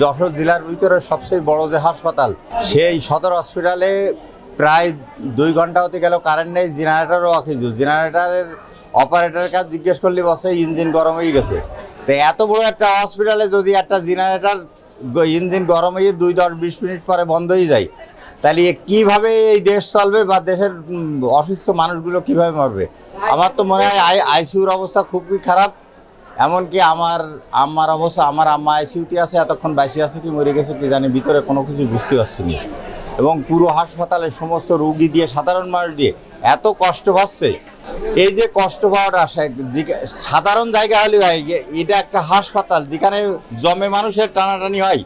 যশোর জেলার ভিতরে সবচেয়ে বড় যে হাসপাতাল, সেই সদর হসপিটালে প্রায় দুই ঘণ্টা হতে গেল কারেন্ট নেই, জেনারেটারও অকেজু। জেনারেটারের অপারেটরের কাছে জিজ্ঞেস করলে বসে ইঞ্জিন গরম হয়ে গেছে। তো এত বড় একটা হসপিটালে যদি একটা জেনারেটার ইঞ্জিন গরম হয়ে দুই দশ বিশ মিনিট পরে বন্ধ হয়ে যায়, তাহলে কীভাবে এই দেশ চলবে বা দেশের অসুস্থ মানুষগুলো কীভাবে মরবে? আমার তো মনে হয় আই আইসিউর অবস্থা খুবই খারাপ। এমনকি আমার আম্মার অবস্থা আমার আম্মা আইসিউতে আছে, এতক্ষণ বাইসে আছে কি, মরে গেছে কি জানি, ভিতরে কোনো কিছু বুঝতে পারছি না। এবং পুরো হাসপাতালে সমস্ত রুগী দিয়ে, সাধারণ মানুষ দিয়ে এত কষ্ট পাচ্ছে। এই যে কষ্ট পাওয়াটা সাধারণ জায়গা হলে হয় এটা একটা হাসপাতাল, যেখানে জমে মানুষের টানাটানি হয়,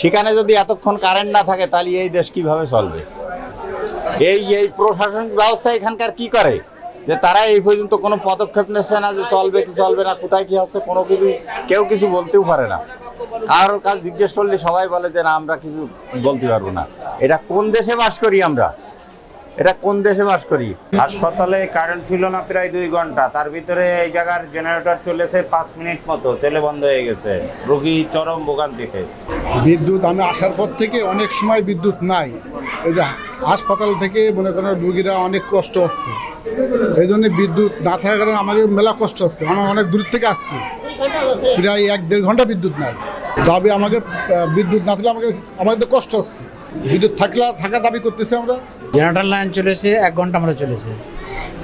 সেখানে যদি এতক্ষণ কারেন্ট না থাকে, তাহলে এই দেশ কীভাবে চলবে? এই এই প্রশাসনিক ব্যবস্থা এখানকার কি করে? যে তারা এই পর্যন্ত কোনো পদক্ষেপ নিচ্ছে না যে চলবে কি চলবে না কোথায় কি হচ্ছে কোনো কিছু কেউ কিছু বলতেও পারে না। কারোর কাজ জিজ্ঞেস করলে সবাই বলে যে না আমরা কিছু বলতে পারব না। এটা কোন দেশে বাস করি আমরা? এটা কোন দেশে বাস করি? হাসপাতালে কারেন্ট ছিল না প্রায় দুই ঘণ্টা। তার ভিতরে এই জায়গার জেনারেটর চলেছে পাঁচ মিনিট মতো চলে বন্ধ হয়ে গেছে। রোগী চরম ভোগান্তিতে। বিদ্যুৎ আমি আসার পর থেকে অনেক সময় বিদ্যুৎ নাই। এই যে হাসপাতাল থেকে মনে করেন রুগীরা অনেক কষ্ট হচ্ছে। এই জন্য বিদ্যুৎ না থাকার কারণে আমাদের মেলা কষ্ট হচ্ছে। আমরা অনেক দূর থেকে আসছে। প্রায় এক দেড় ঘণ্টা বিদ্যুৎ নাই। দাবি আমাদের বিদ্যুৎ না থাকলে আমাদের আমাদের কষ্ট হচ্ছে। বিদ্যুৎ থাকলে থাকা দাবি করতেছি আমরা। জেনারেটর লাইন চলেছে, এক ঘণ্টা মতো চলেছে।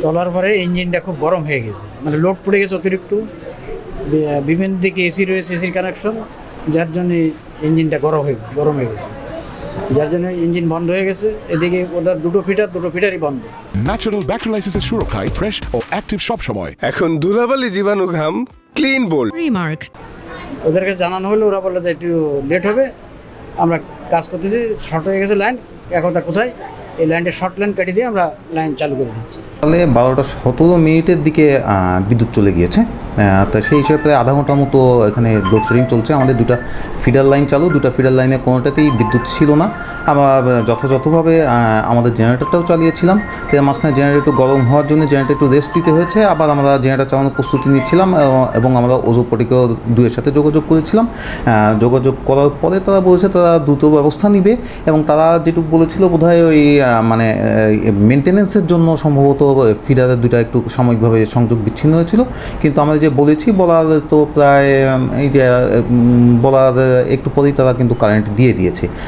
চলার পরে ইঞ্জিনটা খুব গরম হয়ে গেছে। মানে লোড পড়ে গেছে অতিরিক্ত। বিভিন্ন দিকে এসি রয়েছে এসির কানেকশন যার জন্য ইঞ্জিনটা গরম হয়ে গরম হয়ে গেছে। যার জন্য ইঞ্জিন বন্ধ হয়ে গেছে। এদিকে ওদের দুটো ফিটার দুটো ফিটারই বন্ধ। ন্যাচারাল ব্যাকটেরিয়ালাইসিসের সুরক্ষায় ফ্রেশ ও অ্যাক্টিভ সব সময় এখন ধুলাবালি জীবাণু ঘাম ক্লিন বোল্ড Remark. ওদেরকে জানানো হলো ওরা বলল যে একটু লেট হবে। আমরা কাজ করতেছি শর্ট হয়ে গেছে লাইন এখন তা কোথায়? এই লাইনটা শর্ট লাইন কেটে দিয়ে আমরা লাইন চালু করে দিচ্ছি। তাহলে বারোটা সতেরো মিনিটের দিকে বিদ্যুৎ চলে গিয়েছে। তো সেই হিসেবে প্রায় আধা ঘণ্টার মতো এখানে লোডশেডিং চলছে। আমাদের দুটা ফিডার লাইন চালু। দুটা ফিডার লাইনে কোনোটাতেই বিদ্যুৎ ছিল না। আবার যথাযথভাবে আমাদের জেনারেটরটাও চালিয়েছিলাম। তো মাঝখানে জেনারেটর একটু গরম হওয়ার জন্য জেনারেটর একটু রেস্ট দিতে হয়েছে। আবার আমরা জেনারেটর চালানোর প্রস্তুতি নিচ্ছিলাম এবং- আমরা ওজোপটিকেও দুয়ের সাথে যোগাযোগ করেছিলাম। যোগাযোগ করার পরে তারা বলেছে তারা দ্রুত ব্যবস্থা নিবে, এবং তারা যেটুকু বলেছিল বোধহয় ওই মানে মেনটেনেন্সের জন্য সম্ভবত ফিডারের দুটা একটু সাময়িকভাবে সংযোগ বিচ্ছিন্ন হয়েছিল। কিন্তু আমাদের যে বলেছি বলার তো প্রায় এই যে বলার একটু পরেই তারা কিন্তু কারেন্ট দিয়ে দিয়েছে।